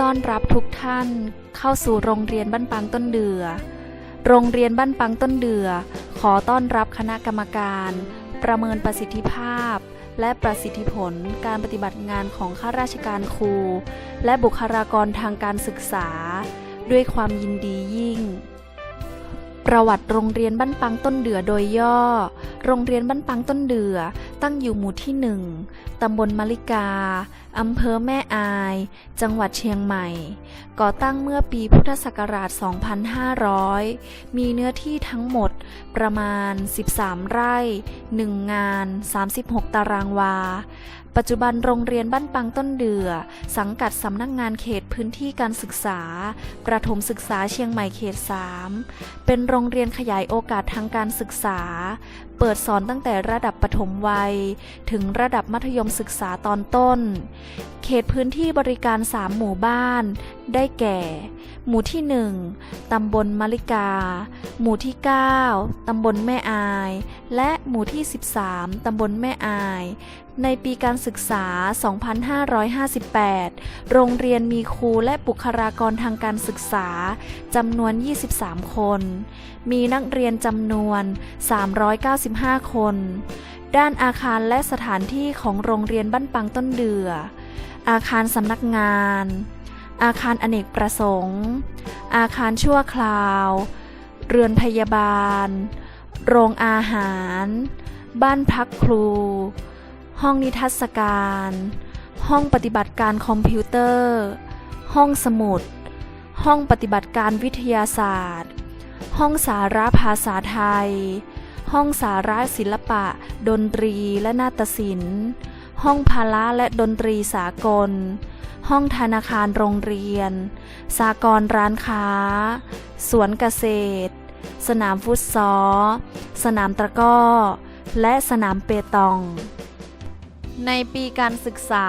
ต้อนรับทุกท่านเข้าสู่โรงเรียนบ้านปังต้นเดือ โรงเรียนบ้านปังต้นเดือ ขอต้อนรับคณะกรรมการ ประเมินประสิทธิภาพ และประสิทธิผลการปฏิบัติงานของข้าราชการครู และบุคลากรทางการศึกษา ด้วยความยินดียิ่ง ประวัติโรงเรียนบ้านปังต้นเดือโดยย่อ โรงเรียนบ้านปังต้นเดือ ตั้งอยู่หมู่ที่หนึ่งตำบลมะลิกา อำเภอแม่อาย จังหวัดเชียงใหม่ ก่อตั้งเมื่อปีพุทธศักราช 2500 มีเนื้อที่ทั้งหมด ประมาณ 13 ไร่ 1 งาน 36 ตารางวา ปัจจุบันโรงเรียนบ้านปังต้นเดือ สังกัดสำนักงานเขตพื้นที่การศึกษา ประถมศึกษาเชียงใหม่เขต 3 เป็นโรงเรียนขยายโอกาสทางการศึกษา เปิดสอนตั้งแต่ระดับปฐมวัย ถึงระดับมัธยมศึกษาตอนต้น เขตพื้นที่บริการ 3 หมู่บ้าน ได้แก่ หมู่ที่ 1 ตำบลมะลิกา หมู่ที่ 9 ตำบลแม่อาย และหมู่ที่ 13 ตำบลแม่อาย ในปีการศึกษา 2558 โรงเรียนมีครูและบุคลากรทางการศึกษาจำนวน 23 คน มีนักเรียนจำนวน 395 คน ด้านอาคารและสถานที่ของโรงเรียนบ้านปังต้นเดือ อาคารสำนักงาน อาคารอเนกประสงค์ อาคารชั่วคราว เรือนพยาบาล โรงอาหาร บ้านพักครู ห้องนิทรรศการ ห้องปฏิบัติการคอมพิวเตอร์ ห้องสมุด ห้องปฏิบัติการวิทยาศาสตร์ ห้องสาระภาษาไทย ห้องสาระศิลปะ ดนตรีและนาฏศิลป์ ห้องพละและดนตรีสากล ห้องธนาคารโรงเรียน สากรร้านค้า สวนเกษตร สนามฟุตซอลสนามตะก้อและสนามเปตอง ในปีการศึกษา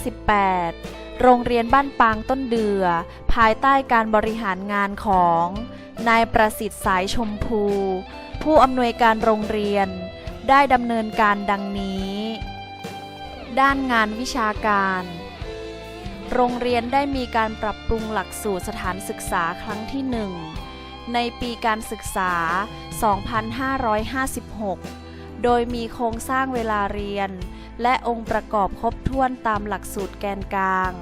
2558 โรงเรียนบ้านปางต้นเดือ ภายใต้การบริหารงานของ นายประสิทธิ์สายชมพู ผู้อำนวยการโรงเรียน ได้ดำเนินการดังนี้ ด้านงานวิชาการ โรงเรียนได้มีการปรับปรุงหลักสูตรสถานศึกษาครั้งที่หนึ่งในปีการศึกษา 2556 โดยมีโครงสร้างเวลาเรียน และองค์ประกอบครบถ้วนตามหลักสูตรแกนกลาง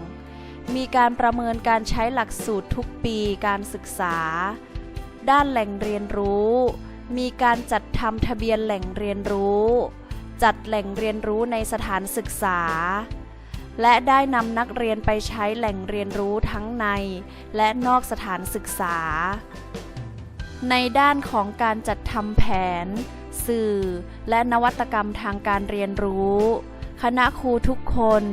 มีการประเมินการใช้หลักสูตรทุกปีการศึกษา ด้านแหล่งเรียนรู้ มีการจัดทำทะเบียนแหล่งเรียนรู้ จัดแหล่งเรียนรู้ในสถานศึกษา และได้นำนักเรียนไปใช้แหล่งเรียนรู้ทั้งใน และนอกสถานศึกษา ในด้านของการจัดทำแผน สื่อ และนวัตกรรมทางการเรียนรู้ คณะครูทุกคน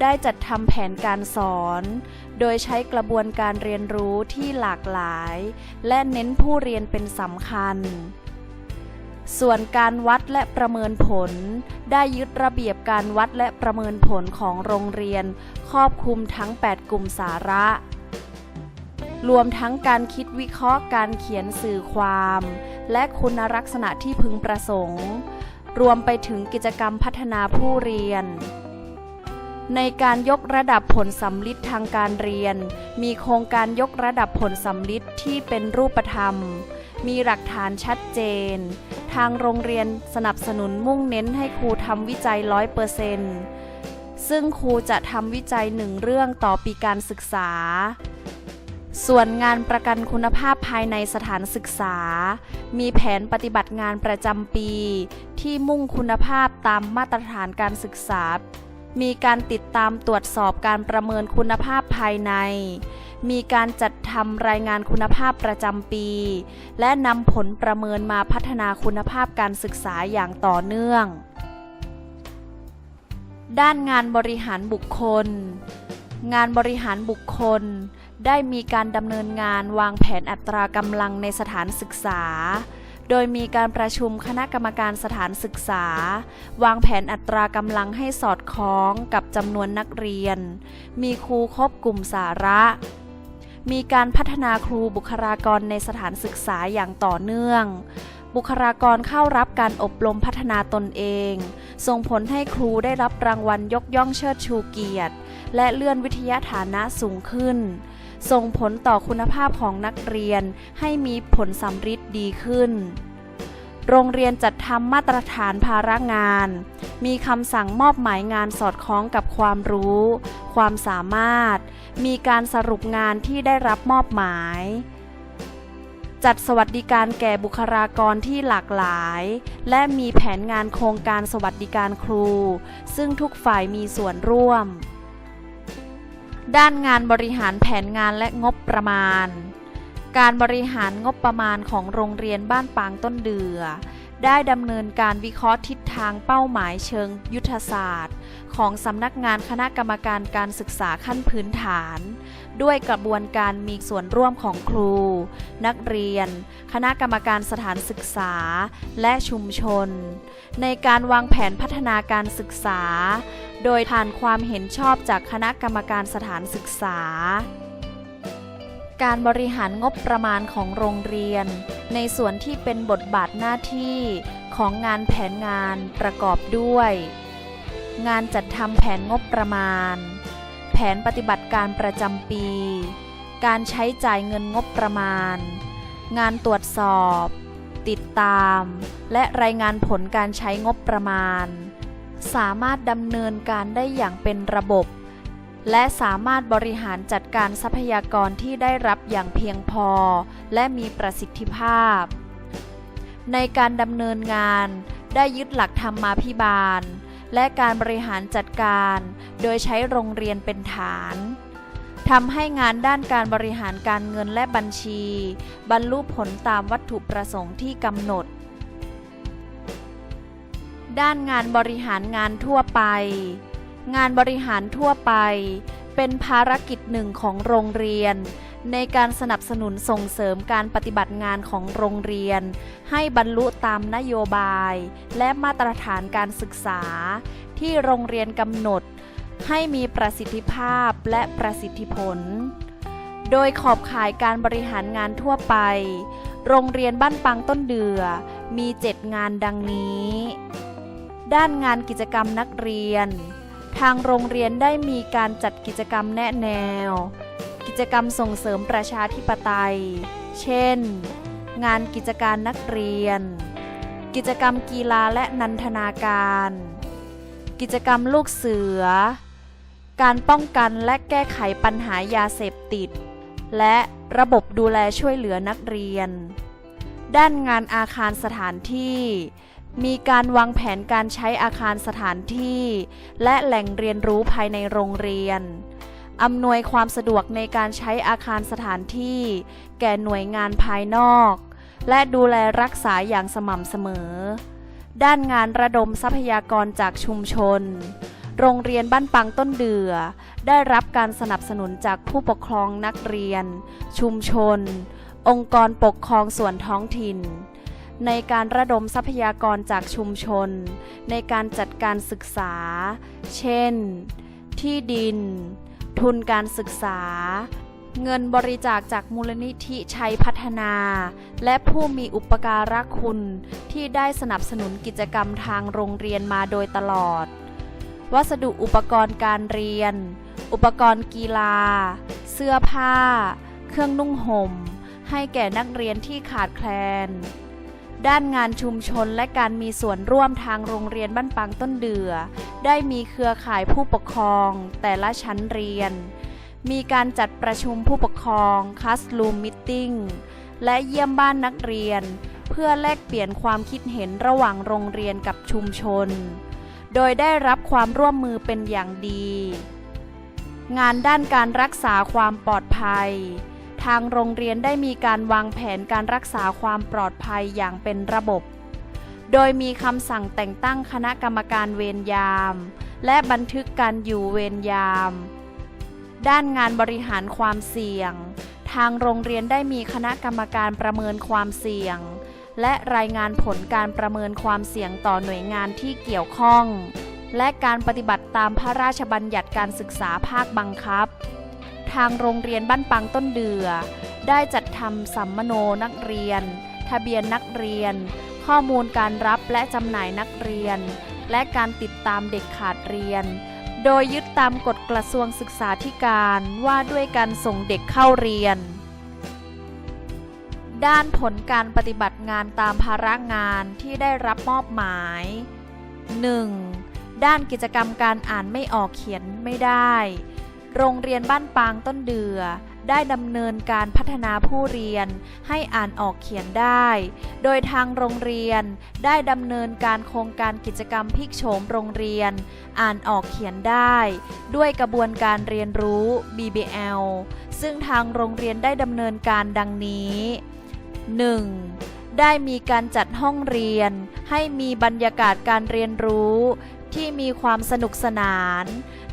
ได้จัดทำแผนการสอน โดยใช้กระบวนการเรียนรู้ที่หลากหลาย และเน้นผู้เรียนเป็นสำคัญส่วนการวัดและประเมินผล ได้ยึดระเบียบการวัดและประเมินผลของโรงเรียน ครอบคลุมทั้ง 8 กลุ่มสาระ รวมทั้งการคิดวิเคราะห์การเขียนสื่อความ และคุณลักษณะที่พึงประสงค์ รวมไปถึงกิจกรรมพัฒนาผู้เรียน ในการยกระดับผลสำลิดทางการเรียน มีโครงการยกระดับผลสำลิดที่เป็นรูปธรรม มีหลักฐานชัดเจน ทางโรงเรียนสนับสนุนมุ่งเน้นให้ครูทำวิจัยร้อยเปอร์เซ็นต์ซึ่งครูจะทำวิจัยหนึ่งเรื่องต่อปีการศึกษา ส่วนงานประกันคุณภาพภายในสถานศึกษา มีแผนปฏิบัติงานประจำปี ที่มุ่งคุณภาพตามมาตรฐานการศึกษา มีการติดตามตรวจสอบการประเมินคุณภาพภายใน มีการจัดทำรายงานคุณภาพประจำปี และนำผลประเมินมาพัฒนาคุณภาพการศึกษาอย่างต่อเนื่อง ด้านงานบริหารบุคคลงานบริหารบุคคล ได้มีการดำเนินงานวางแผนอัตรากำลังในสถานศึกษา โดยมีการประชุมคณะกรรมการสถานศึกษา วางแผนอัตรากำลังให้สอดคล้องกับจำนวนนักเรียน มีครูครบกลุ่มสาระ มีการพัฒนาครูบุคลากรในสถานศึกษาอย่างต่อเนื่องบุคลากรเข้ารับการอบรมพัฒนาตนเอง ส่งผลให้ครูได้รับรางวัลยกย่องเชิดชูเกียรติ และเลื่อนวิทยาฐานะสูงขึ้น ส่งผลต่อคุณภาพของนักเรียนให้มีผลสำฤทธิ์ดีขึ้น โรงเรียนจัดทำมาตรฐานภาระงาน มีคำสั่งมอบหมายงานสอดคล้องกับความรู้ ความสามารถ มีการสรุปงานที่ได้รับมอบหมายจัดสวัสดิการแก่บุคลากรที่หลากหลาย และมีแผนงานโครงการสวัสดิการครู ซึ่งทุกฝ่ายมีส่วนร่วม ด้านงานบริหารแผนงานและงบประมาณ การบริหารงบประมาณของโรงเรียนบ้านปางต้นเดือ ได้ดำเนินการวิเคราะห์ทิศทางเป้าหมายเชิงยุทธศาสตร์ ของสำนักงานคณะกรรมการการศึกษาขั้นพื้นฐาน ด้วยกระบวนการมีส่วนร่วมของครู นักเรียน คณะกรรมการสถานศึกษา และชุมชน ในการวางแผนพัฒนาการศึกษา โดยผ่านความเห็นชอบจากคณะกรรมการสถานศึกษา การบริหารงบประมาณของโรงเรียน ในส่วนที่เป็นบทบาทหน้าที่ของงานแผนงานประกอบด้วย งานจัดทำแผนงบประมาณ แผนปฏิบัติการประจำปี การใช้จ่ายเงินงบประมาณ งานตรวจสอบ ติดตาม และรายงานผลการใช้งบประมาณ สามารถดำเนินการได้อย่างเป็นระบบ และสามารถบริหารจัดการทรัพยากรที่ได้รับอย่างเพียงพอ และมีประสิทธิภาพ ในการดำเนินงานได้ยึดหลักธรรมาภิบาล และการบริหารจัดการ โดยใช้โรงเรียนเป็นฐานทำให้งานด้านการบริหารการเงินและบัญชี บรรลุผลตามวัตถุประสงค์ที่กำหนด ด้านงานบริหารงานทั่วไป งานบริหารทั่วไป เป็นภารกิจหนึ่งของโรงเรียน ในการสนับสนุนส่งเสริมการปฏิบัติงานของโรงเรียน ให้บรรลุตามนโยบาย และมาตรฐานการศึกษา ที่โรงเรียนกำหนด ให้มีประสิทธิภาพและประสิทธิผล โดยขอบข่ายการบริหารงานทั่วไป โรงเรียนบ้านปังต้นเดือมี 7 งานดังนี้ ด้านงานกิจกรรมนักเรียน ทางโรงเรียนได้มีการจัดกิจกรรมแนะแนว กิจกรรมส่งเสริมประชาธิปไตย เช่น งานกิจการนักเรียน กิจกรรมกีฬาและนันทนาการ กิจกรรมลูกเสือ การป้องกันและแก้ไขปัญหายาเสพติด และระบบดูแลช่วยเหลือนักเรียน ด้านงานอาคารสถานที่ มีการวางแผนการใช้อาคารสถานที่ และแหล่งเรียนรู้ภายในโรงเรียน อำนวยความสะดวกในการใช้อาคารสถานที่ แก่หน่วยงานภายนอก และดูแลรักษาอย่างสม่ำเสมอ ด้านงานระดมทรัพยากรจากชุมชน โรงเรียนบ้านปังต้นเดือ ได้รับการสนับสนุนจากผู้ปกครองนักเรียน ชุมชน องค์กรปกครองส่วนท้องถิ่น ในการระดมทรัพยากรจากชุมชน ในการจัดการศึกษา เช่น ที่ดิน ทุนการศึกษา เงินบริจาคจากมูลนิธิชัยพัฒนา และผู้มีอุปการะคุณที่ได้สนับสนุนกิจกรรมทางโรงเรียนมาโดยตลอด วัสดุอุปกรณ์การเรียน อุปกรณ์กีฬา เสื้อผ้า เครื่องนุ่งห่มให้แก่นักเรียนที่ขาดแคลน ด้านงานชุมชนและการมีส่วนร่วมทางโรงเรียนบ้านปังต้นเดือ ได้มีเครือข่ายผู้ปกครอง แต่ละชั้นเรียน มีการจัดประชุมผู้ปกครองคัสลูมมิทติ้งและเยี่ยมบ้านนักเรียน เพื่อแลกเปลี่ยนความคิดเห็นระหว่างโรงเรียนกับชุมชน โดยได้รับความร่วมมือเป็นอย่างดี งานด้านการรักษาความปลอดภัย ทางโรงเรียนได้มีการวางแผนการรักษาความปลอดภัยอย่างเป็นระบบ โดยมีคำสั่งแต่งตั้งคณะกรรมการเวรยาม และบันทึกการอยู่เวรยาม ด้านงานบริหารความเสี่ยง ทางโรงเรียนได้มีคณะกรรมการประเมินความเสี่ยง และรายงานผลการประเมินความเสี่ยงต่อหน่วยงานที่เกี่ยวข้อง และการปฏิบัติตามพระราชบัญญัติการศึกษาภาคบังคับ ทางโรงเรียนบ้านปังต้นเดือ ได้จัดทำสัมมโนนักเรียน ทะเบียนนักเรียน ข้อมูลการรับและจำหน่ายนักเรียน และการติดตามเด็กขาดเรียน โดยยึดตามกฎกระทรวงศึกษาธิการว่าด้วยการส่งเด็กเข้าเรียน ด้านผลการปฏิบัติงานตามภาระงานที่ได้รับมอบหมาย 1. ด้านกิจกรรมการอ่านไม่ออกเขียนไม่ได้ โรงเรียนบ้านปางต้นเดือ ได้ดำเนินการพัฒนาผู้เรียนให้อ่านออกเขียนได้ โดยทางโรงเรียนได้ดำเนินการโครงการกิจกรรมพิกโฉมโรงเรียน อ่านออกเขียนได้ ด้วยกระบวนการเรียนรู้ BBL ซึ่งทางโรงเรียนได้ดำเนินการดังนี้ 1. ได้มีการจัดห้องเรียน ให้มีบรรยากาศการเรียนรู้ ที่มีความสนุกสนาน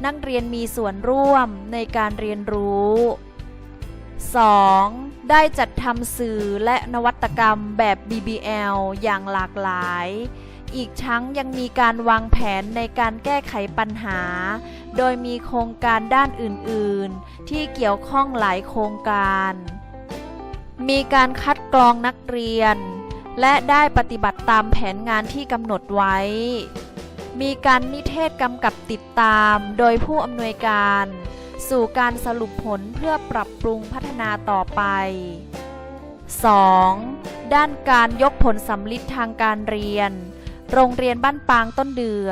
นักเรียนมีส่วนร่วมในการเรียนรู้ 2. ได้จัดทำสื่อและนวัตกรรมแบบ BBL อย่างหลากหลาย อีกทั้งยังมีการวางแผนในการแก้ไขปัญหา โดยมีโครงการด้านอื่น ๆ ที่เกี่ยวข้องหลายโครงการ มีการคัดกรองนักเรียน และได้ปฏิบัติตามแผนงานที่กำหนดไว้ มีการนิเทศกำกับติดตามโดยผู้อำนวยการ สู่การสรุปผลเพื่อปรับปรุงพัฒนาต่อไป 2. ด้านการยกผลสำลิดทางการเรียน โรงเรียนบ้านปางต้นเดือ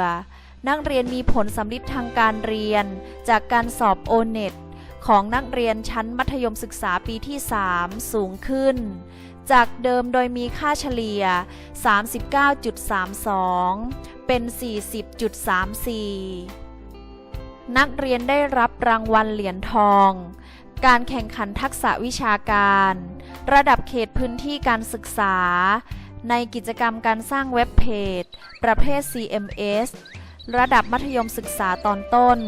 นักเรียนมีผลสำลิดทางการเรียน จากการสอบโอเน็ต ของนักเรียนชั้นมัธยมศึกษาปีที่ 3 สูงขึ้น จากเดิมโดยมีค่าเฉลี่ย 39.32 เป็น 40.34 นักเรียนได้รับรางวัลเหรียญทอง การแข่งขันทักษะวิชาการ ระดับเขตพื้นที่การศึกษา ในกิจกรรมการสร้างเว็บเพจ ประเภท CMS ระดับมัธยมศึกษาตอนต้น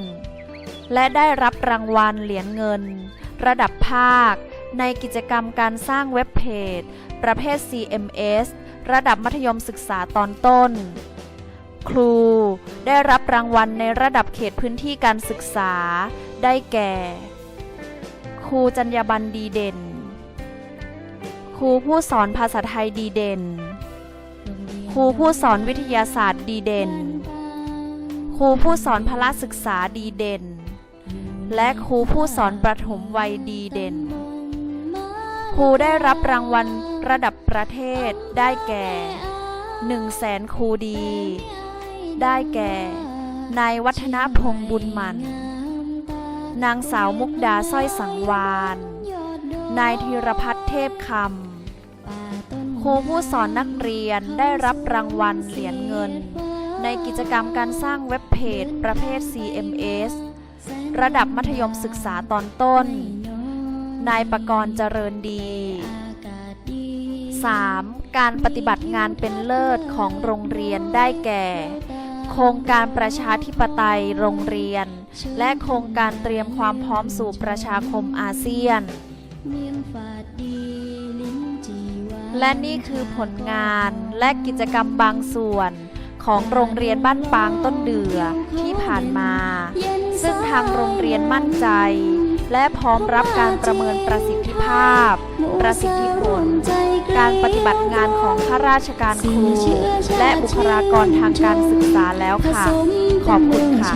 และได้รับรางวัลเหรียญเงิน ระดับภาค ในกิจกรรมการสร้างเว็บเพจ ประเภท CMS ระดับมัธยมศึกษาตอนต้น ครู ได้รับรางวัลในระดับเขตพื้นที่การศึกษา ได้แก่ ครูจัญญาบันดีเด่น ครูผู้สอนภาษาไทยดีเด่น ครูผู้สอนวิทยาศาสตร์ดีเด่น ครูผู้สอนพละศึกษาดีเด่น และครูผู้สอนประถมวัยดีเด่น ครูได้รับรางวัลระดับประเทศได้แก่1แสนครูดี ได้แก่ นายวัฒนพงษ์บุญมัน นางสาวมุกดาสร้อยสังวาน นายธีรพัฒน์เทพคำ ครูผู้สอนนักเรียนได้รับรางวัลเหรียญเงิน ในกิจกรรมการสร้างเว็บเพจประเภท CMS ระดับมัธยมศึกษาตอนต้น นายประกรณ์เจริญดี 3. การปฏิบัติงานเป็นเลิศของโรงเรียนได้แก่ โครงการประชาธิปไตยโรงเรียน และโครงการเตรียมความพร้อมสู่ประชาคมอาเซียน และนี่คือผลงานและกิจกรรมบางส่วน ของโรงเรียนบ้านปางต้นเดือที่ผ่านมา ซึ่งทางโรงเรียนมั่นใจ และพร้อมรับการประเมินประสิทธิภาพ ประสิทธิผล การปฏิบัติงานของข้าราชการครู และบุคลากรทางการศึกษาแล้วค่ะ ขอบคุณค่ะ